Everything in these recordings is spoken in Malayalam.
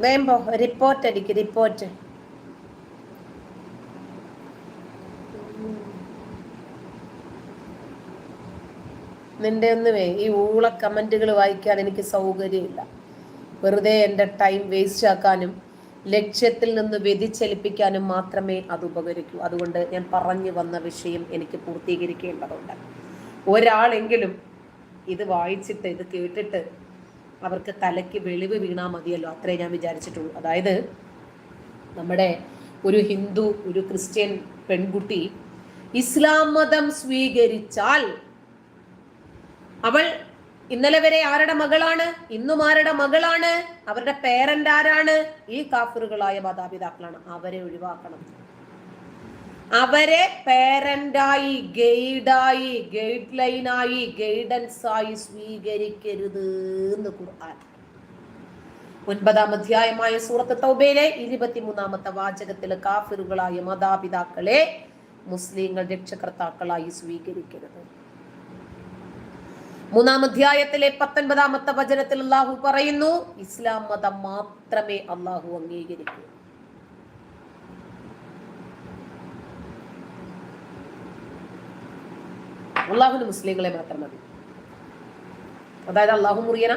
വേമ്പോ റിപ്പോർട്ട് അടിക്ക് റിപ്പോർട്ട് നിന്റെ ഒന്നുമേ ഈ ഊള കമന്റുകൾ വായിക്കാൻ എനിക്ക് സൗകര്യമില്ല. വെറുതെ എന്റെ ടൈം വേസ്റ്റ് ആക്കാനും ലക്ഷ്യത്തിൽ നിന്ന് വ്യതിചലിപ്പിക്കാനും മാത്രമേ അത് ഉപകരിക്കൂ. അതുകൊണ്ട് ഞാൻ പറഞ്ഞു വന്ന വിഷയം എനിക്ക് പൂർത്തീകരിക്കേണ്ടതുണ്ട്. ഒരാളെങ്കിലും ഇത് വായിച്ചിട്ട് ഇത് കേട്ടിട്ട് അവർക്ക് തലയ്ക്ക് വെളിവ് വീണാൽ മതിയല്ലോ അത്രേ ഞാൻ വിചാരിച്ചിട്ടുള്ളൂ. അതായത് നമ്മുടെ ഒരു ഹിന്ദു ഒരു ക്രിസ്ത്യൻ പെൺകുട്ടി ഇസ്ലാം മതം സ്വീകരിച്ചാൽ അവൾ ഇന്നലെ വരെ ആരുടെ മകളാണ്? ഇന്നും ആരുടെ മകളാണ്? അവരുടെ പേരന്റ് ആരാണ്? ഈ കാഫറുകളായ മാതാപിതാക്കളാണ്. അവരെ ഒഴിവാക്കണം. അവരെ പേരന്റായി ഗൈഡായി ഗൈഡ് ലൈനായി ഗൈഡൻസ് ആയി സ്വീകരിക്കരുത് എന്ന് ഖുർആൻ. ഒൻപതാം അധ്യായമായ സൂറത്ത് തൗബയിലെ ഇരുപത്തിമൂന്നാമത്തെ വാചകത്തിലെ കാഫിറുകളായ മാതാപിതാക്കളെ മുസ്ലിങ്ങൾ രക്ഷകർത്താക്കളായി സ്വീകരിക്കരുത്. മൂന്നാം അധ്യായത്തിലെ പത്തൊൻപതാമത്തെ വചനത്തിൽ അള്ളാഹു പറയുന്നു ഇസ്ലാം മതം മാത്രമേ അള്ളാഹു അംഗീകരിക്കൂ. അള്ളാഹുന് മുസ്ലിങ്ങളെ മാത്രം മതി. അതായത് അള്ളാഹു മുറിയന.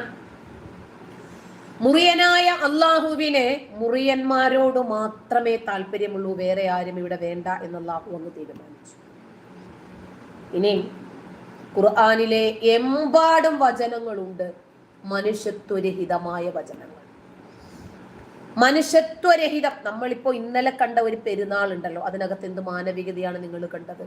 മുറിയനായ അള്ളാഹുവിനെ മുറിയന്മാരോട് മാത്രമേ താല്പര്യമുള്ളൂ വേറെ ആരും ഇവിടെ വേണ്ട എന്ന് അള്ളാഹു അങ്ങ് തീരുമാനിച്ചു. ഇനി ഖുർആാനിലെ എമ്പാടും വചനങ്ങളുണ്ട്. മനുഷ്യത്വരഹിതമായ വചനങ്ങൾ. മനുഷ്യത്വരഹിതം. നമ്മളിപ്പോ ഇന്നലെ കണ്ട ഒരു പെരുന്നാൾ ഉണ്ടല്ലോ അതിനകത്ത് എന്ത് മാനവികതയാണ് നിങ്ങൾ കണ്ടത്?